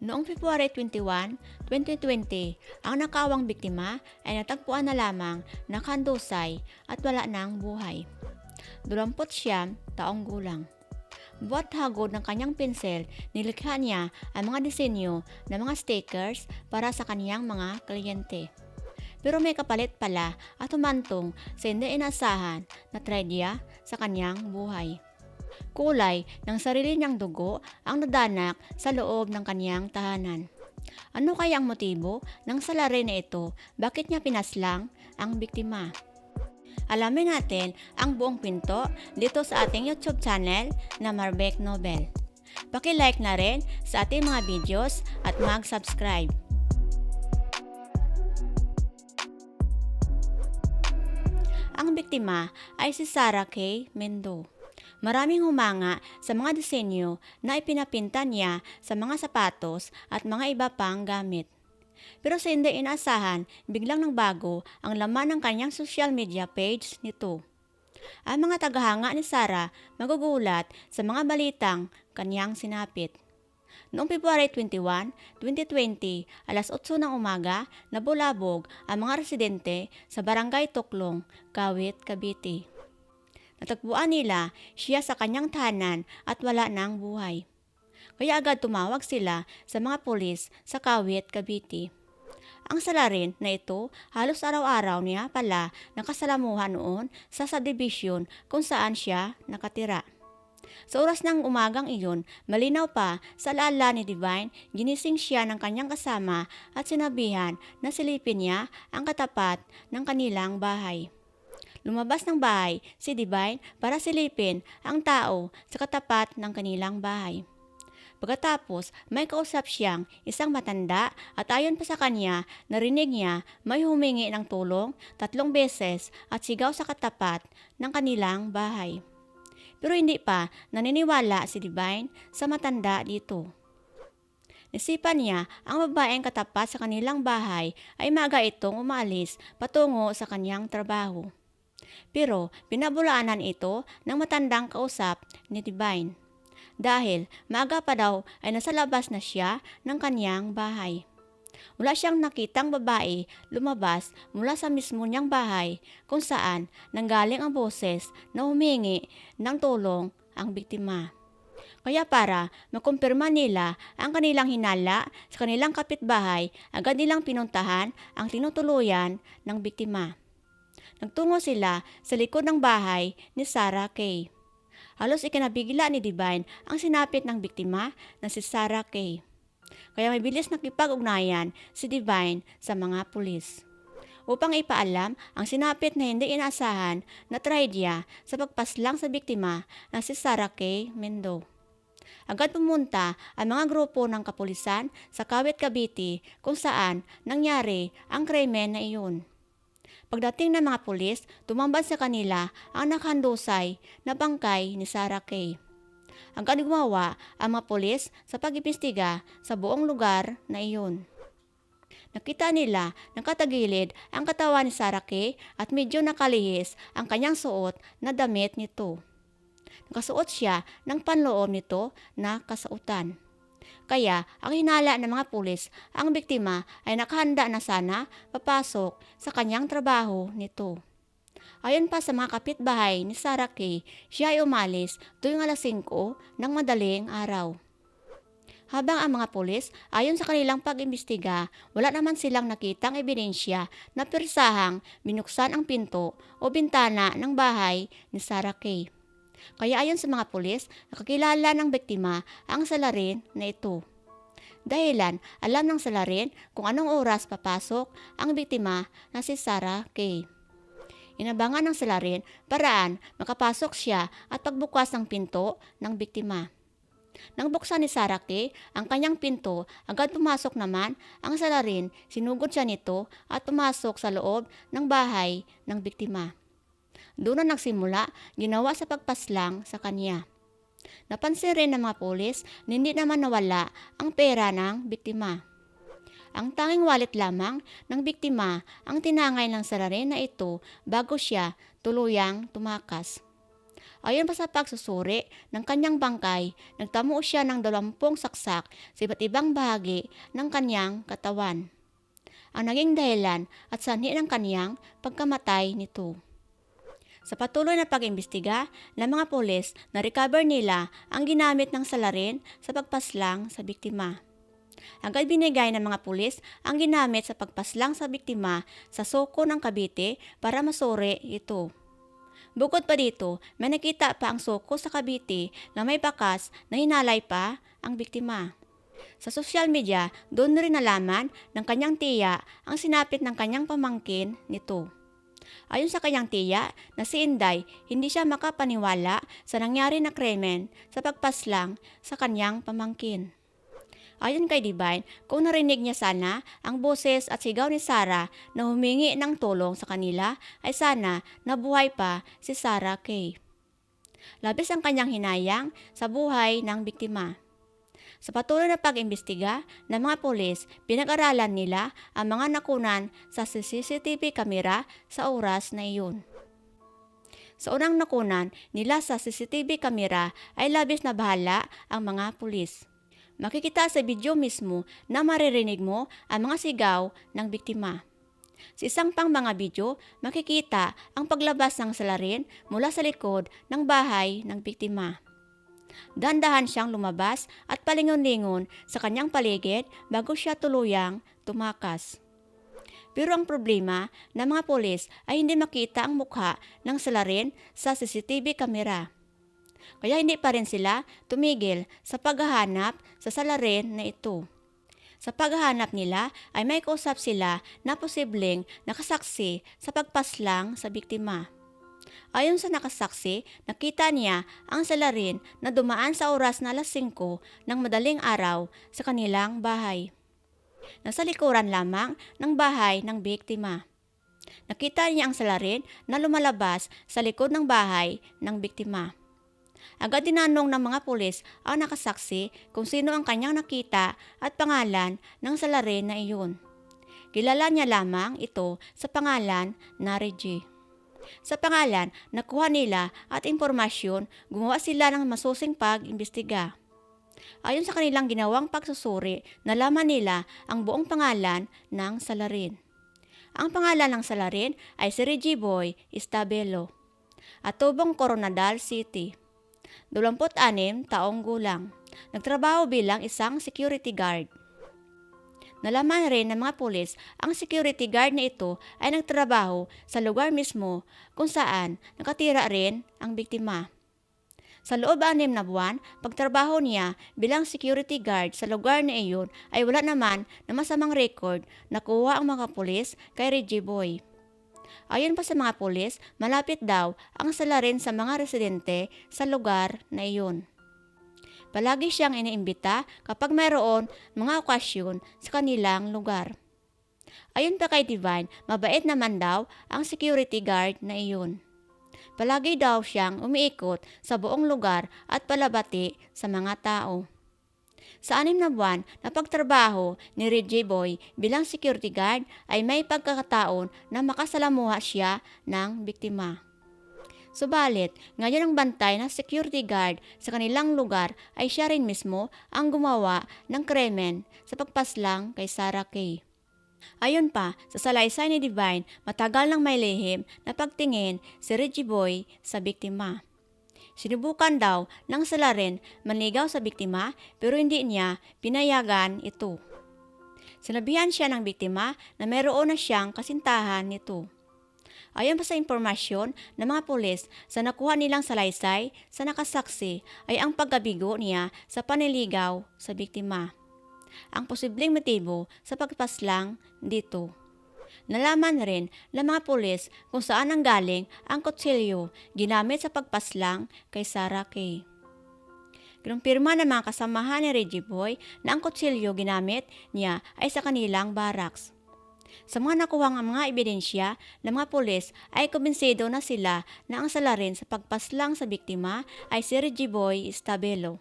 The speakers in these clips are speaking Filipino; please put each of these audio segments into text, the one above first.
Noong February 21, 2020, ang nakawang biktima ay natagpuan na lamang nakandusay at wala ng buhay. 20 siyam taong gulang. Buwat hagod ng kanyang pinsel, nilikha niya ang mga disenyo ng mga stickers para sa kanyang mga kliyente. Pero may kapalit pala at humantong sa hindi inasahan na tragedya sa kanyang buhay. Kulay ng sarili niyang dugo ang nadanak sa loob ng kanyang tahanan. Ano kaya ang motibo ng salari na ito? Bakit niya pinaslang ang biktima? Alamin natin ang buong pinto dito sa ating YouTube channel na Marbec Nobel. Paki-like na rin sa ating mga videos at mag-subscribe. Ang biktima ay si Sarah K. Mendo. Maraming humanga sa mga disenyo na ipinapinta niya sa mga sapatos at mga iba pang gamit. Pero sa hindi inaasahan, biglang nagbago ang laman ng kanyang social media page nito. Ang mga tagahanga ni Sarah magugulat sa mga balitang kanyang sinapit. Noong February 21, 2020, alas 8 ng umaga, nabulabog ang mga residente sa Barangay Tuklong, Kawit, Cavite. Natagpuan nila siya sa kanyang tahanan at wala ng buhay. Kaya agad tumawag sila sa mga pulis sa Kawit, Cavite. Ang salarin na ito halos araw-araw niya pala nakasalamuhan noon sa subdivision kung saan siya nakatira. Sa oras ng umagang iyon, malinaw pa sa alaala ni Divine, ginising siya ng kanyang kasama at sinabihan na silipin niya ang katapat ng kanilang bahay. Lumabas ng bahay si Divine para silipin ang tao sa katapat ng kanilang bahay. Pagkatapos, may kausap siyang isang matanda at ayon pa sa kanya, narinig niya may humingi ng tulong tatlong beses at sigaw sa katapat ng kanilang bahay. Pero hindi pa naniniwala si Divine sa matanda dito. Nisipan niya ang babaeng katapat sa kanilang bahay ay maga itong umalis patungo sa kanyang trabaho. Pero pinabulaanan ito ng matandang kausap ni Divine dahil maaga pa daw ay nasa labas na siya ng kanyang bahay. Wala siyang nakitang babae lumabas mula sa mismo niyang bahay kung saan nanggaling ang boses na humingi ng tulong ang biktima. Kaya para makumpirma nila ang kanilang hinala sa kanilang kapitbahay, agad nilang pinuntahan ang tinutuluyan ng biktima. Nagtungo sila sa likod ng bahay ni Sarah Kay. Halos ikinabigla ni Divine ang sinapit ng biktima na si Sarah Kay. Kaya may bilis nakipag-ugnayan si Divine sa mga pulis upang ipaalam ang sinapit na hindi inaasahan na trahedya sa pagpaslang sa biktima na si Sarah Kay Mendo. Agad pumunta ang mga grupo ng kapulisan sa Kawit Cavite kung saan nangyari ang krimen na iyon. Pagdating ng mga pulis, tumambad sa kanila ang nakandusay na bangkay ni Sarah Kay. Agad gumawa ang mga pulis sa pag-ipistiga sa buong lugar na iyon. Nakita nila ng katagilid ang katawan ni Sarah Kay at medyo nakalihis ang kanyang suot na damit nito. Nakasuot siya ng panloob nito na kasautan. Kaya ang hinala ng mga pulis, ang biktima ay nakahanda na sana papasok sa kanyang trabaho nito. Ayon pa sa mga kapitbahay ni Sarah Kay, siya ay umalis tuwing alas 5 ng madaling araw. Habang ang mga pulis, ayon sa kanilang pag-imbestiga, wala naman silang nakitang ebidensya na pirsahang binuksan ang pinto o bintana ng bahay ni Sarah Kay. Kaya ayon sa mga pulis, nakakilala ng biktima ang salarin na ito. Dahilan, alam ng salarin kung anong oras papasok ang biktima na si Sarah Kay. Inabangan ng salarin paraan makapasok siya at pagbukas ng pinto ng biktima. Nang buksan ni Sarah Kay ang kanyang pinto, agad pumasok naman ang salarin, sinugod siya nito at pumasok sa loob ng bahay ng biktima. Doon na nagsimula, ginawa sa pagpaslang sa kanya. Napansin rin ng mga polis na hindi naman nawala ang pera ng biktima. Ang tanging wallet lamang ng biktima ang tinangay ng salarin na ito bago siya tuluyang tumakas. Ayon pa sa pagsusuri ng kanyang bangkay, nagtamo siya ng dalawampung saksak sa iba't ibang bahagi ng kanyang katawan. Ang naging dahilan at sanhi ng kanyang pagkamatay nito. Sa patuloy na pag-imbestiga ng mga polis, na-recover nila ang ginamit ng salarin sa pagpaslang sa biktima. Agad binigay ng mga pulis ang ginamit sa pagpaslang sa biktima sa soko ng Cavite para masuri ito. Bukod pa dito, may nakita pa ang soko sa Cavite na may bakas na hinalay pa ang biktima. Sa social media, doon rin nalaman ng kanyang tiya ang sinapit ng kanyang pamangkin nito. Ayon sa kanyang tiya na si Inday, hindi siya makapaniwala sa nangyari na krimen sa pagpaslang sa kanyang pamangkin. Ayon kay Divine, kung narinig niya sana ang boses at sigaw ni Sarah na humingi ng tulong sa kanila, ay sana nabuhay pa si Sarah Kay. Labis ang kanyang hinayang sa buhay ng biktima. Sa patuloy na pag-imbestiga ng mga polis, pinag-aralan nila ang mga nakunan sa CCTV camera sa oras na iyon. Sa unang nakunan nila sa CCTV camera ay labis na bahala ang mga pulis. Makikita sa video mismo na maririnig mo ang mga sigaw ng biktima. Sa isang pang mga video, makikita ang paglabas ng salarin mula sa likod ng bahay ng biktima. Dandahan siyang lumabas at palingon-lingon sa kanyang paligid bago siya tuluyang tumakas. Pero ang problema ng mga polis ay hindi makita ang mukha ng salarin sa CCTV camera. Kaya hindi pa rin sila tumigil sa paghahanap sa salarin na ito. Sa paghahanap nila ay may kausap sila na posibleng nakasaksi sa pagpaslang sa biktima. Ayon sa nakasaksi, nakita niya ang salarin na dumaan sa oras na alas 5 ng madaling araw sa kanilang bahay. Nasa likuran lamang ng bahay ng biktima. Nakita niya ang salarin na lumalabas sa likod ng bahay ng biktima. Agad tinanong ng mga pulis ang nakasaksi kung sino ang kanyang nakita at pangalan ng salarin na iyon. Kilala niya lamang ito sa pangalan na Reggie. Sa pangalan, nakuha nila at impormasyon, gumawa sila ng masusing pag-imbestiga. Ayon sa kanilang ginawang pagsusuri, nalaman nila ang buong pangalan ng salarin. Ang pangalan ng salarin ay si Reggie Boy Istabelo at tubong Coronadal City. 26 taong gulang. Nagtrabaho bilang isang security guard. Nalaman rin ng mga pulis ang security guard na ito ay nagtrabaho sa lugar mismo kung saan nakatira rin ang biktima. Sa loob anim na buwan, pagtrabaho niya bilang security guard sa lugar na iyon ay wala naman na masamang record na kuha ang mga pulis kay Reggie Boy. Ayon pa sa mga pulis, malapit daw ang salarin sa mga residente sa lugar na iyon. Palagi siyang iniimbita kapag mayroon mga okasyon sa kanilang lugar. Ayon pa kay Divine, mabait naman daw ang security guard na iyon. Palagi daw siyang umiikot sa buong lugar at palabati sa mga tao. Sa anim na buwan na pagtrabaho ni Reggie Boy bilang security guard ay may pagkakataon na makasalamuha siya ng biktima. Subalit, ngayon ang bantay ng security guard sa kanilang lugar ay siya rin mismo ang gumawa ng krimen sa pagpaslang kay Sarah Kay. Ayon pa, sa salaysay ni Divine, matagal nang may lihim na pagtingin si Reggie Boy sa biktima. Sinubukan daw ng salarin manligaw sa biktima pero hindi niya pinayagan ito. Sinabihan siya ng biktima na mayroon na siyang kasintahan nito. Ayon pa sa impormasyon ng mga pulis sa nakuha nilang salaysay sa nakasaksi ay ang paggabigo niya sa paniligaw sa biktima. Ang posibleng motibo sa pagpaslang dito. Nalaman rin ng mga pulis kung saan ang galing ang kutsilyo ginamit sa pagpaslang kay Sarah Kay. Kinumpirma ng mga kasamahan ni Reggie Boy na ang kutsilyo ginamit niya ay sa kanilang barracks. Sa mga nakuhang mga ebidensya ng mga pulis ay kumbinsido na sila na ang salarin sa pagpaslang sa biktima ay si Reggie Boy Istabelo.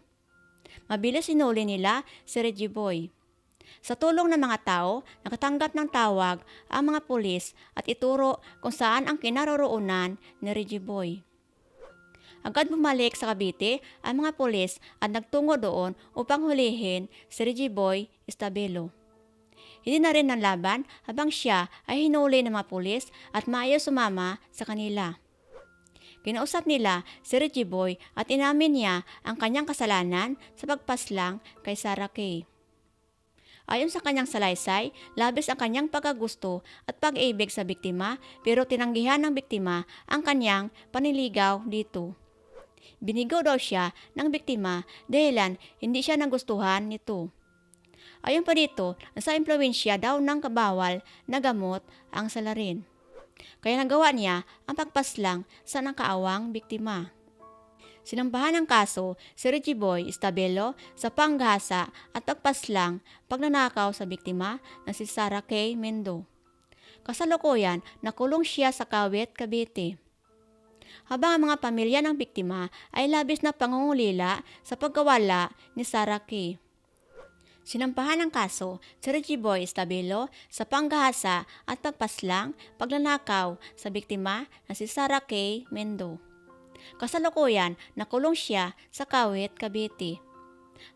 Mabilis sinuli nila si Reggie Boy. Sa tulong ng mga tao, nakatanggap ng tawag ang mga pulis at ituro kung saan ang kinaroroonan ni Reggie Boy. Agad bumalik sa Cavite ang mga pulis at nagtungo doon upang hulihin si Reggie Boy Estabelo. Hindi rin nanlaban habang siya ay hinuli ng mga pulis at maayaw sumama sa kanila. Kinausap nila si Reggie Boy at inamin niya ang kanyang kasalanan sa pagpaslang kay Sarah Kay. Ayon sa kanyang salaysay, labis ang kanyang pagkagusto at pag-ibig sa biktima pero tinanggihan ng biktima ang kanyang paniligaw dito. Binigo daw siya ng biktima dahilan hindi siya nagustuhan nito. Ayon pa dito, nasa impluensya daw ng kabawal na gamot ang salarin. Kaya nagawa niya ang pagpaslang sa nakaawang biktima. Sinambahan ng kaso si Reggie Boy Estabelo sa panggahasa at pagpaslang pagnanakaw sa biktima na si Sarah K. Mendo. Kasalukuyan, nakulong siya sa Kawit, Cavite. Habang ang mga pamilya ng biktima ay labis na pangungulila sa pagkawala ni Sarah K. Sinampahan ng kaso si Reggie Boy Estabelo sa panggahasa at pagpaslang pagnanakaw sa biktima na si Sarah K. Mendo. Kasalukuyan, nakulong siya sa Kawit, Cavite.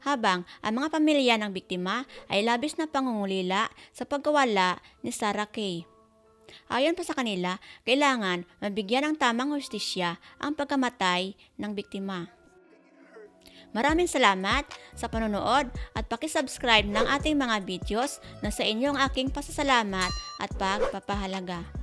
Habang ang mga pamilya ng biktima ay labis na pangungulila sa pagkawala ni Sarah K. Ayon pa sa kanila, kailangan mabigyan ng tamang hustisya ang pagkamatay ng biktima. Maraming salamat sa panonood at pakisubscribe ng ating mga videos na sa inyong aking pasasalamat at pagpapahalaga.